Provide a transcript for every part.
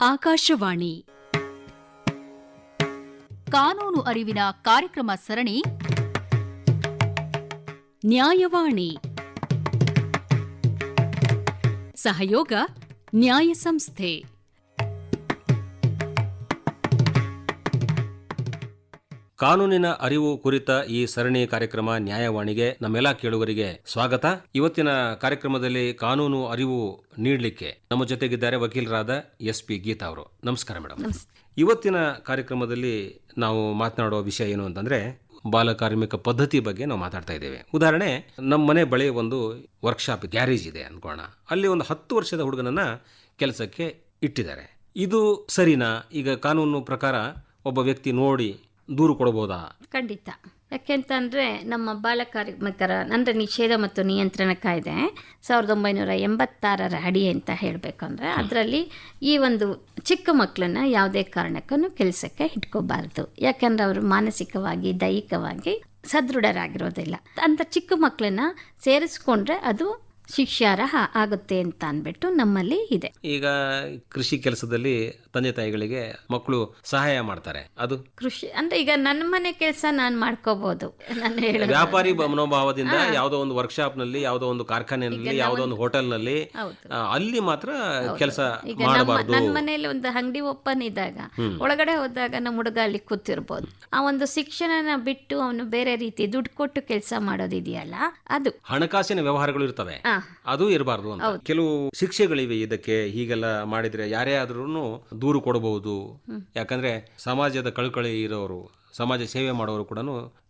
ಆಕಾಶವಾಣಿ. ಕಾನೂನು ಅರಿವಿನ ಕಾರ್ಯಕ್ರಮ ಸರಣಿ. ನ್ಯಾಯವಾಣಿ. ಸಹಯೋಗ ನ್ಯಾಯ ಸಂಸ್ಥೆ. ಕಾನೂನಿನ ಅರಿವು ಕುರಿತ ಈ ಸರಣಿ ಕಾರ್ಯಕ್ರಮ ನ್ಯಾಯವಾಣಿಗೆ ನಮ್ಮೆಲ್ಲ ಕೇಳುಗರಿಗೆ ಸ್ವಾಗತ. ಇವತ್ತಿನ ಕಾರ್ಯಕ್ರಮದಲ್ಲಿ ಕಾನೂನು ಅರಿವು ನೀಡಲಿಕ್ಕೆ ನಮ್ಮ ಜೊತೆಗಿದ್ದಾರೆ ವಕೀಲರಾದ ಎಸ್ ಪಿ ಗೀತಾ ಅವರು. ನಮಸ್ಕಾರ ಮೇಡಮ್ ಇವತ್ತಿನ ಕಾರ್ಯಕ್ರಮದಲ್ಲಿ ನಾವು ಮಾತನಾಡುವ ವಿಷಯ ಏನು ಅಂತಂದ್ರೆ ಬಾಲ ಕಾರ್ಮಿಕ ಪದ್ಧತಿ ಬಗ್ಗೆ ನಾವು ಮಾತಾಡ್ತಾ ಇದ್ದೇವೆ. ಉದಾಹರಣೆ ನಮ್ಮ ಮನೆ ಬಳಿ ಒಂದು ವರ್ಕ್ಶಾಪ್ ಗ್ಯಾರೇಜ್ ಇದೆ ಅನ್ಕೋಣ. ಅಲ್ಲಿ ಒಂದು ಹತ್ತು ವರ್ಷದ ಹುಡುಗನನ್ನ ಕೆಲಸಕ್ಕೆ ಇಟ್ಟಿದ್ದಾರೆ. ಇದು ಸರಿನಾ? ಈಗ ಕಾನೂನು ಪ್ರಕಾರ ಒಬ್ಬ ವ್ಯಕ್ತಿ ನೋಡಿ ದೂರು ಕೊಡಬಹುದಾ? ಖಂಡಿತ. ಯಾಕೆಂತಂದರೆ ನಮ್ಮ ಬಾಲ ಕಾರ್ಮಿಕರ ಅಂದರೆ ನಿಷೇಧ ಮತ್ತು ನಿಯಂತ್ರಣ ಕಾಯ್ದೆ ಸಾವಿರದ ಒಂಬೈನೂರ ಎಂಬತ್ತಾರರ ಅಡಿ ಅಂತ ಹೇಳಬೇಕಂದ್ರೆ ಅದರಲ್ಲಿ ಈ ಒಂದು ಚಿಕ್ಕ ಮಕ್ಕಳನ್ನ ಯಾವುದೇ ಕಾರಣಕ್ಕೂ ಕೆಲಸಕ್ಕೆ ಇಟ್ಕೋಬಾರ್ದು. ಯಾಕಂದ್ರೆ ಅವರು ಮಾನಸಿಕವಾಗಿ ದೈಹಿಕವಾಗಿ ಸದೃಢರಾಗಿರೋದಿಲ್ಲ. ಅಂತ ಚಿಕ್ಕ ಮಕ್ಕಳನ್ನ ಸೇರಿಸ್ಕೊಂಡ್ರೆ ಅದು ಶಿಕ್ಷಾರ್ಹ ಆಗುತ್ತೆ ಅಂತ ಅನ್ಬಿಟ್ಟು ನಮ್ಮಲ್ಲಿ ಇದೆ. ಈಗ ಕೃಷಿ ಕೆಲಸದಲ್ಲಿ ತಂದೆ ತಾಯಿಗಳಿಗೆ ಮಕ್ಕಳು ಸಹಾಯ ಮಾಡ್ತಾರೆ. ಅದು? ಕೃಷಿ ಅಂದ್ರೆ ಈಗ ನನ್ನ ಮನೆ ಕೆಲಸ ನಾನು ಮಾಡ್ಕೋಬಹುದು ವ್ಯಾಪಾರಿ ಮನೋಭಾವದಿಂದ ಯಾವುದೋ ಒಂದು ವರ್ಕ್ಶಾಪ್ನಲ್ಲಿ ಯಾವುದೋ ಒಂದು ಕಾರ್ಖಾನೆಯಲ್ಲಿ ಯಾವುದೋ ಒಂದು ಹೋಟೆಲ್ನಲ್ಲಿ ಅಲ್ಲಿ ಮಾತ್ರ ಕೆಲಸ ಮಾಡಬಾರ್ದು. ನನ್ನ ಮನೆಯಲ್ಲಿ ಒಂದು ಅಂಗಡಿ ಓಪನ್ ಇದ್ದಾಗ ಒಳಗಡೆ ಹೋದಾಗ ನಮ್ಮ ಹುಡುಗ ಅಲ್ಲಿ ಕೂತಿರ್ಬೋದು. ಆ ಒಂದು ಶಿಕ್ಷಣನ ಬಿಟ್ಟು ಅವನು ಬೇರೆ ರೀತಿ ದುಡ್ಡು ಕೊಟ್ಟು ಕೆಲಸ ಮಾಡೋದಿದೆಯಲ್ಲ ಅದು. ಹಣಕಾಸಿನ ವ್ಯವಹಾರಗಳು ಇರ್ತವೆ. ಅದು ಇರಬಾರ್ದು ಅಂತ. ಕೆಲವು ಶಿಕ್ಷೆಗಳಿವೆ ಇದಕ್ಕೆ ಹೀಗೆಲ್ಲ ಮಾಡಿದ್ರೆ ಯಾರೇ ಆದ್ರೂ ದೂರು ಕೊಡಬಹುದು. ಯಾಕಂದ್ರೆ ಸಮಾಜದ ಕಳಕಳಿ ಇರೋರು ಸಮಾಜ ಸೇವೆ ಮಾಡೋರು ಕೂಡ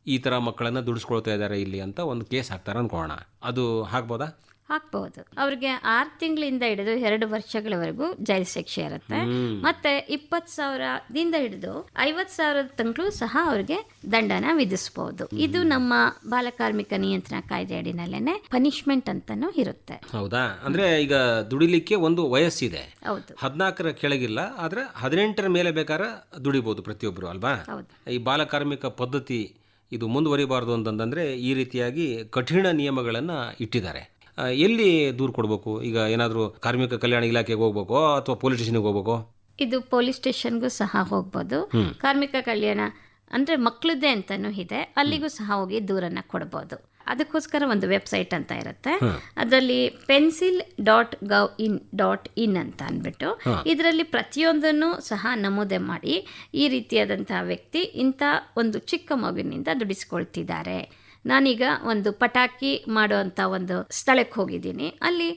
ಈ ತರ ಮಕ್ಕಳನ್ನ ದುಡಿಸ್ಕೊಳ್ತಾ ಇದ್ದಾರೆ ಇಲ್ಲಿ ಅಂತ ಒಂದು ಕೇಸ್ ಹಾಕ್ತಾರೆ ಅನ್ಕೋಣ ಅದು ಹಾಕ್ಬೋದಾ ಹಾಕ್ಬಹುದು ಅವ್ರಿಗೆ ಆರು ತಿಂಗಳಿಂದ ಹಿಡಿದು ಎರಡು ವರ್ಷಗಳವರೆಗೂ ಜೈಲು ಶಿಕ್ಷೆ ಇರುತ್ತೆ. ಮತ್ತೆ ಇಪ್ಪತ್ತು ಸಾವಿರದಿಂದ ಹಿಡಿದು ಐವತ್ತು ಸಾವಿರದ ತನಕಲೂ ಸಹ ಅವ್ರಿಗೆ ದಂಡನ ವಿಧಿಸಬಹುದು ಇದು ನಮ್ಮ ಬಾಲಕಾರ್ಮಿಕ ನಿಯಂತ್ರಣ ಕಾಯ್ದೆ ಅಡಿನಲ್ಲೇನೆ ಪನಿಷ್ಮೆಂಟ್ ಅಂತಾನೂ ಇರುತ್ತೆ. ಹೌದಾ? ಅಂದ್ರೆ ಈಗ ದುಡಿಲಿಕ್ಕೆ ಒಂದು ವಯಸ್ಸಿದೆ. ಹೌದು. ಹದಿನಾಲ್ಕರ ಕೆಳಗಿಲ್ಲ ಆದ್ರೆ ಹದಿನೆಂಟರ ಮೇಲೆ ಬೇಕಾದ್ರೆ ದುಡಿಬಹುದು ಪ್ರತಿಯೊಬ್ಬರು ಅಲ್ವಾ? ಹೌದು. ಈ ಬಾಲಕಾರ್ಮಿಕ ಪದ್ಧತಿ ಇದು ಮುಂದುವರಿಬಾರ್ದು ಅಂತಂದ್ರೆ ಈ ರೀತಿಯಾಗಿ ಕಠಿಣ ನಿಯಮಗಳನ್ನ ಇಟ್ಟಿದ್ದಾರೆ. ಎಲ್ಲಿ ದೂರು ಕೊಡಬೇಕು? ಈಗ ಏನಾದರೂ ಕಾರ್ಮಿಕ ಕಲ್ಯಾಣ ಇಲಾಖೆಗೆ ಹೋಗ್ಬೇಕೋ ಅಥವಾ ಪೊಲೀಸ್ ಸ್ಟೇಷನ್ಗೆ ಹೋಗ್ಬೇಕೋ? ಇದು ಪೊಲೀಸ್ ಸ್ಟೇಷನ್ಗೂ ಸಹ ಹೋಗ್ಬೋದು. ಕಾರ್ಮಿಕ ಕಲ್ಯಾಣ ಅಂದ್ರೆ ಮಕ್ಕಳದ್ದೇ ಅಂತಾನು ಇದೆ. ಅಲ್ಲಿಗೂ ಸಹ ಹೋಗಿ ದೂರನ್ನ ಕೊಡ್ಬೋದು. ಅದಕ್ಕೋಸ್ಕರ ಒಂದು ವೆಬ್ಸೈಟ್ ಅಂತ ಇರುತ್ತೆ. ಅದರಲ್ಲಿ pencil dot gov in dot in ಅಂತ ಅಂದ್ಬಿಟ್ಟು ಇದರಲ್ಲಿ ಪ್ರತಿಯೊಂದನ್ನು ಸಹ ನಮೂದೆ ಮಾಡಿ ಈ ರೀತಿಯಾದಂತಹ ವ್ಯಕ್ತಿ ಇಂಥ ಒಂದು ಚಿಕ್ಕ ಮಗುವಿನಿಂದ ದುಡಿಸ್ಕೊಳ್ತಿದ್ದಾರೆ. ನಾನೀಗ ಒಂದು ಪಟಾಕಿ ಮಾಡುವಂಥ ಒಂದು ಸ್ಥಳಕ್ಕೆ ಹೋಗಿದ್ದೀನಿ. ಅಲ್ಲಿ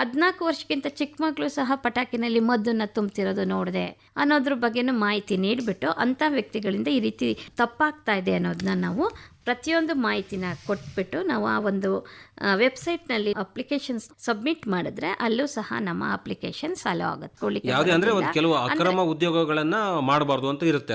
ಹದಿನಾಲ್ಕು ವರ್ಷಕ್ಕಿಂತ ಚಿಕ್ಕ ಮಕ್ಕಳು ಸಹ ಪಟಾಕಿನಲ್ಲಿ ಮದ್ದನ್ನ ತುಂಬ್ತಿರೋದು ನೋಡಿದೆ. ಅನ್ನೋದ್ರ ಬಗ್ಗೆನೂ ಮಾಹಿತಿ ನೀಡಿಬಿಟ್ಟು ಅಂಥ ವ್ಯಕ್ತಿಗಳಿಂದ ಈ ರೀತಿ ತಪ್ಪಾಗ್ತಾ ಇದೆ ಅನ್ನೋದನ್ನ ನಾವು ಪ್ರತಿಯೊಂದು ಮಾಹಿತಿನ ಕೊಟ್ಬಿಟ್ಟು ನಾವು ಆ ಒಂದು ವೆಬ್ಸೈಟ್ನಲ್ಲಿ ಅಪ್ಲಿಕೇಶನ್ ಸಬ್ಮಿಟ್ ಮಾಡಿದ್ರೆ ಅಲ್ಲೂ ಸಹ ನಮ್ಮ ಅಪ್ಲಿಕೇಶನ್ ಸಾಲೋ ಆಗುತ್ತೆ. ಯಾವುದೇ ಅಂದ್ರೆ ಒಂದು ಕೆಲವು ಅಕ್ರಮ ಉದ್ಯೋಗಗಳನ್ನ ಮಾಡಬಾರ್ದು ಅಂತ ಇರುತ್ತೆ.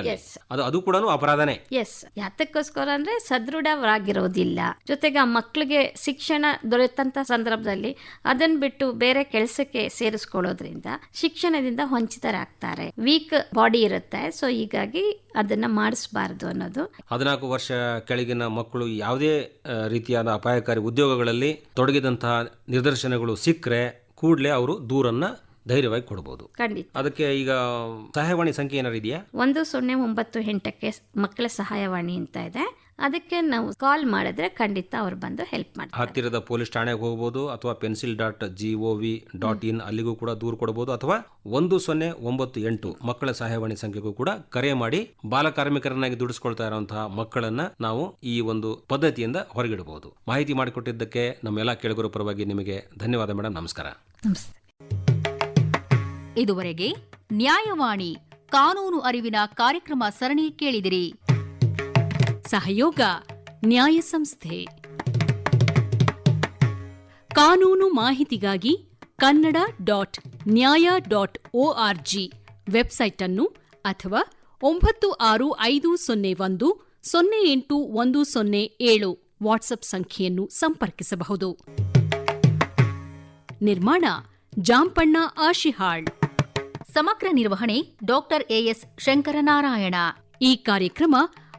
ಅದು ಅದು ಕೂಡ ಅಪರಾಧನೇ. ಎಸ್ ಯಾತಕ್ಕೋಸ್ಕರ ಅಂದ್ರೆ ಸದೃಢವಾಗಿರೋದಿಲ್ಲ ಜೊತೆಗೆ ಆ ಮಕ್ಕಳಿಗೆ ಶಿಕ್ಷಣ ದೊರೆತಂತ ಸಂದರ್ಭದಲ್ಲಿ ಅದನ್ನ ಬಿಟ್ಟು ಬೇರೆ ಕೆಲಸಕ್ಕೆ ಸೇರಿಸ್ಕೊಳ್ಳೋದ್ರಿಂದ ಶಿಕ್ಷಣದಿಂದ ವಂಚಿತರಾಗ್ತಾರೆ. ವೀಕ್ ಬಾಡಿ ಇರುತ್ತೆ. ಸೊ ಹೀಗಾಗಿ ಅದನ್ನ ಮಾಡಿಸ್ಬಾರ್ದು ಅನ್ನೋದು. ಹದಿನಾಲ್ಕು ವರ್ಷ ಕೆಳಗಿನ ಮಕ್ಕಳು ಯಾವುದೇ ರೀತಿಯಾದ ಅಪಾಯಕಾರಿ ಉದ್ಯೋಗಗಳಲ್ಲಿ ತೊಡಗಿದಂತಹ ನಿದರ್ಶನಗಳು ಸಿಕ್ಕರೆ ಕೂಡಲೇ ಅವರು ದೂರನ್ನ ಧೈರ್ಯವಾಗಿ ಕೊಡಬಹುದು ಖಂಡಿತ. ಅದಕ್ಕೆ ಈಗ ಸಹಾಯವಾಣಿ ಸಂಖ್ಯೆ ಏನಾದ್ರು ಇದೆಯಾ? ಒಂದು ಸೊನ್ನೆ ಒಂಬತ್ತು ಎಂಟಕ್ಕೆ ಮಕ್ಕಳ ಸಹಾಯವಾಣಿ ಅಂತ ಇದೆ. ಅದಕ್ಕೆ ನಾವು ಕಾಲ್ ಮಾಡಿದ್ರೆ ಖಂಡಿತ ಅವ್ರು ಬಂದು ಹೆಲ್ಪ್ ಮಾಡ್ತಾರೆ. ಹತ್ತಿರದ ಪೊಲೀಸ್ ಠಾಣೆಗೆ ಹೋಗ್ಬೋದು ಅಥವಾ pencil dot G O V dot in ಅಲ್ಲಿಗೂ ಕೂಡ ದೂರು ಕೊಡಬಹುದು ಅಥವಾ ಒಂದು ಸೊನ್ನೆ ಒಂಬತ್ತು ಎಂಟು ಮಕ್ಕಳ ಸಹಾಯವಾಣಿ ಸಂಖ್ಯೆಗೂ ಕೂಡ ಕರೆ ಮಾಡಿ ಬಾಲ ಕಾರ್ಮಿಕರನ್ನಾಗಿ ದುಡಿಸಿಕೊಳ್ತಾ ಇರುವಂತಹ ಮಕ್ಕಳನ್ನ ನಾವು ಈ ಒಂದು ಪದ್ಧತಿಯಿಂದ ಹೊರಗಿಡಬಹುದು ಮಾಹಿತಿ ಮಾಡಿಕೊಟ್ಟಿದ್ದಕ್ಕೆ ನಮ್ಮೆಲ್ಲ ಕೇಳುಗರ ಪರವಾಗಿ ನಿಮಗೆ ಧನ್ಯವಾದ ಮೇಡಮ್ ನಮಸ್ಕಾರ. ಇದುವರೆಗೆ ನ್ಯಾಯವಾಣಿ ಕಾನೂನು ಅರಿವಿನ ಕಾರ್ಯಕ್ರಮ ಸರಣಿ ಕೇಳಿದಿರಿ. ಸಹಯೋಗ, ನ್ಯಾಯ ಸಂಸ್ಥೆ. ಕಾನೂನು ಮಾಹಿತಿಗಾಗಿ Kannada dot Nyaya dot O R G website ಅನ್ನು ಅಥವಾ ಒಂಬತ್ತು ಆರು ಐದು ಸೊನ್ನೆ ಒಂದು ಸೊನ್ನೆ ಎಂಟು ಒಂದು ಸೊನ್ನೆ ಏಳು ವಾಟ್ಸಪ್ ಸಂಖ್ಯೆಯನ್ನು ಸಂಪರ್ಕಿಸಬಹುದು. ನಿರ್ಮಾಣ ಜಾಂಪಣ್ಣ ಆಶಿಹಾಳ್. ಸಮಗ್ರ ನಿರ್ವಹಣೆ ಡಾಕ್ಟರ್ ಎಎಸ್ ಶಂಕರನಾರಾಯಣ. ಈ ಕಾರ್ಯಕ್ರಮ